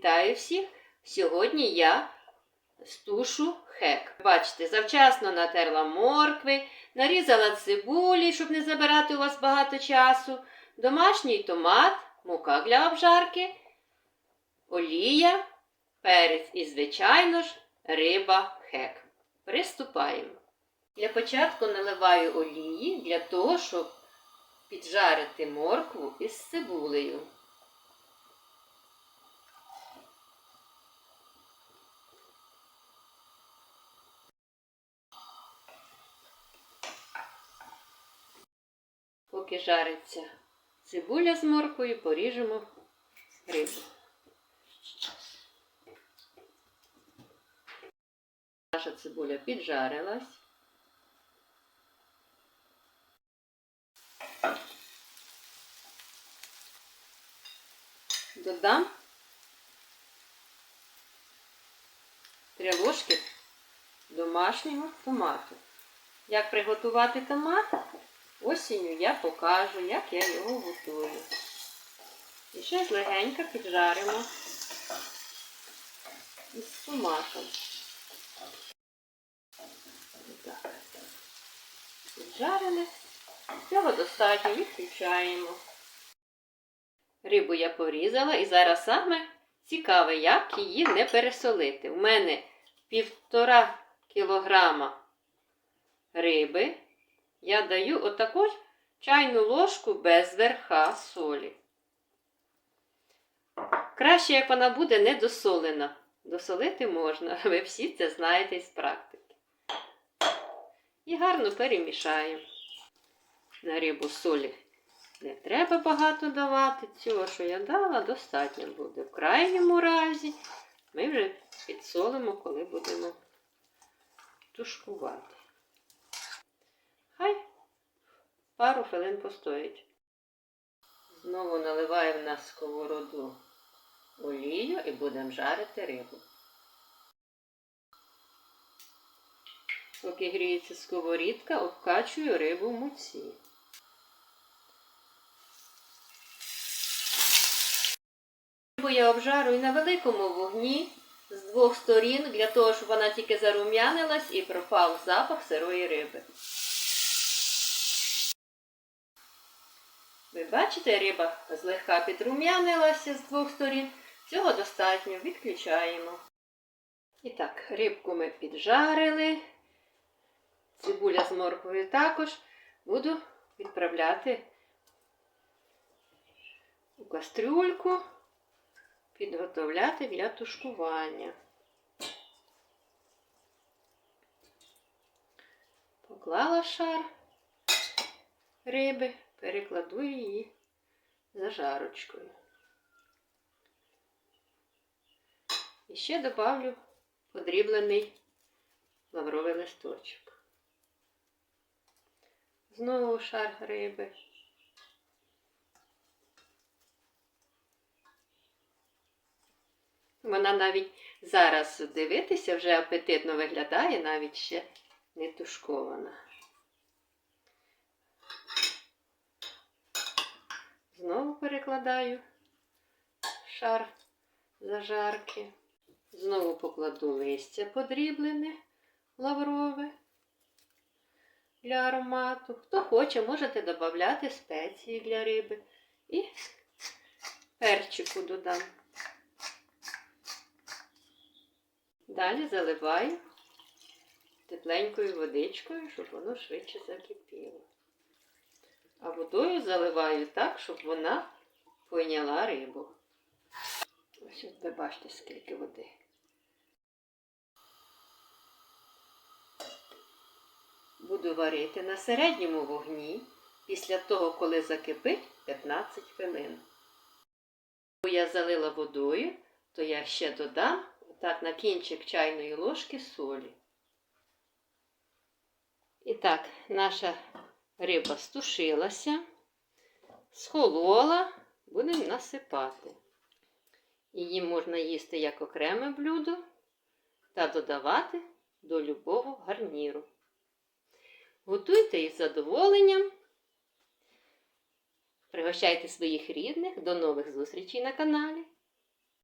Вітаю всіх! Сьогодні я стушу хек. Бачите, завчасно натерла моркви, нарізала цибулі, щоб не забирати у вас багато часу, домашній томат, мука для обжарки, олія, перець і, звичайно ж, риба хек. Приступаємо. Для початку наливаю олії для того, щоб піджарити моркву із цибулею. Поки жариться цибуля з морквою, поріжемо рибу. Наша цибуля піджарилась. Додам три ложки домашнього томату. Як приготувати томат? Осінню я покажу, як я його готую. І ще легенько піджаримо із томатом. Так. Піджарили. Цього достатньо відключаємо. Рибу я порізала і зараз саме цікаве, як її не пересолити. У мене півтора кілограма риби. Я даю отаку чайну ложку без верха солі. Краще, як вона буде недосолена. Досолити можна, ви всі це знаєте з практики. І гарно перемішаємо. На рибу солі не треба багато давати. Цього, що я дала, достатньо буде. В крайньому разі ми вже підсолимо, коли будемо тушкувати. Хай пару хвилин постоїть. Знову наливаємо на сковороду олію і будемо жарити рибу. Поки гріється сковорідка, обкачую рибу в муці. Рибу я обжарую на великому вогні з двох сторін, для того, щоб вона тільки зарум'янилась і пропав запах сирої риби. Ви бачите, риба злегка підрум'янилася з двох сторін. Цього достатньо, відключаємо. І так, рибку ми піджарили. Цибуля з морквою також буду відправляти у кастрюльку, підготовляти для тушкування. Поклала шар риби, перекладу її зажарочкою. І ще добавлю подріблений лавровий листочок. Знову шар риби. Вона навіть зараз дивитися вже апетитно виглядає, навіть ще не тушкована. Знову перекладаю шар зажарки. Знову покладу листя подріблене, лаврове для аромату. Хто хоче, можете додати спеції для риби. І перчику додам. Далі заливаю тепленькою водичкою, щоб воно швидше закипіло. А водою заливаю так, щоб вона пойняла рибу. Ось от ви бачите, скільки води. Буду варити на середньому вогні після того, коли закипить 15 хвилин. Коли я залила водою, то я ще додам так, на кінчик чайної ложки солі. І так, наша риба стушилася, схолола, будемо насипати. Її можна їсти як окреме блюдо та додавати до любого гарніру. Готуйте із задоволенням. Пригощайте своїх рідних. До нових зустрічей на каналі.